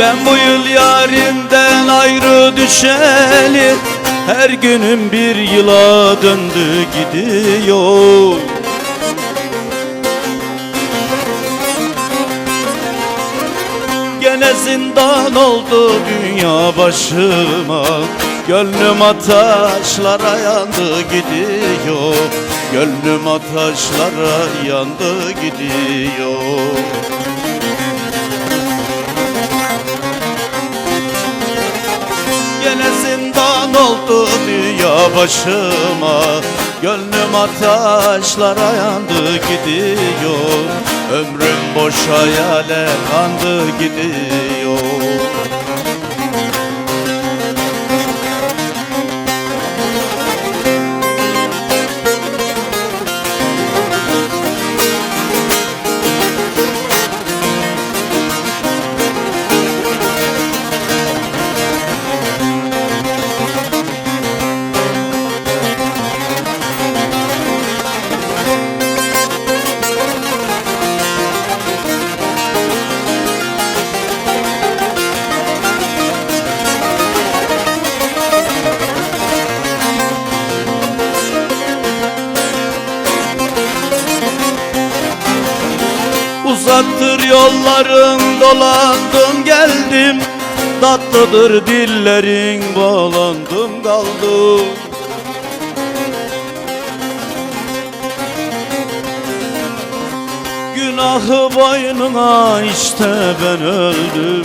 Ben bu yıl yarimden ayrı düşeli Her günüm bir yıla döndü gidiyor. Gene zindan oldu dünya başıma Gönlüm ateşlara yandı gidiyor. Gönlüm ateşlara yandı gidiyor Gene zindan oldu dünya başıma. Gönlüm ateşlara yandı gidiyor. Ömrüm boş hayale kandı gidiyor Uzaktır yolların dolandım geldim. Tatlıdır dillerin bağlandım kaldım. Günahı boynuna işte ben öldüm.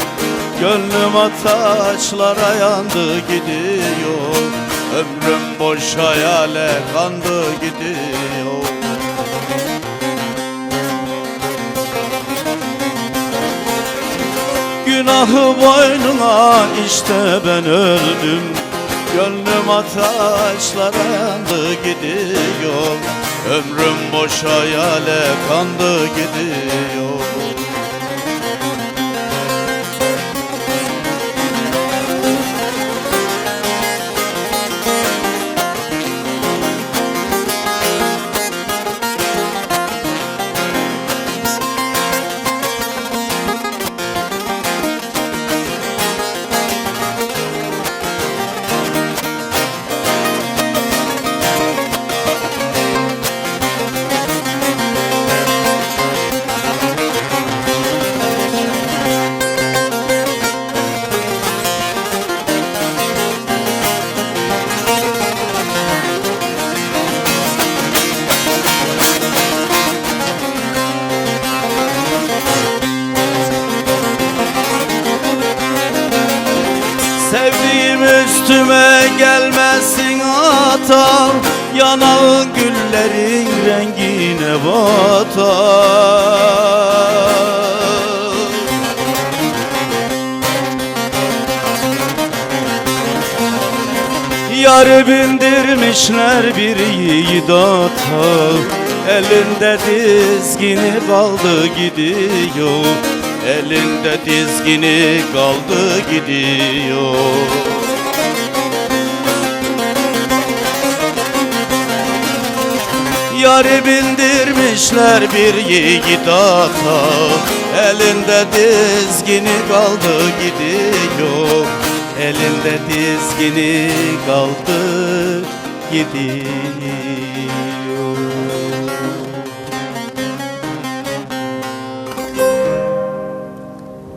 Gönlüm ataşlara yandı gidiyor. Ömrüm boş hayale kandı gidiyor Günahı boynuna işte ben öldüm. Gönlüm ateşlere yandı gidiyor. Ömrüm boş hayale kandı gidiyor üstüme gelmesin atam Yanağın güllerin rengine batar. Yarı bindirmişler bir yiğit ata Elinde dizgini kaldı gidiyor. Elinde dizgini kaldı gidiyor Yarı bindirmişler bir yiğit ata. Elinde dizgini kaldı gidiyor. Elinde dizgini kaldı gidiyor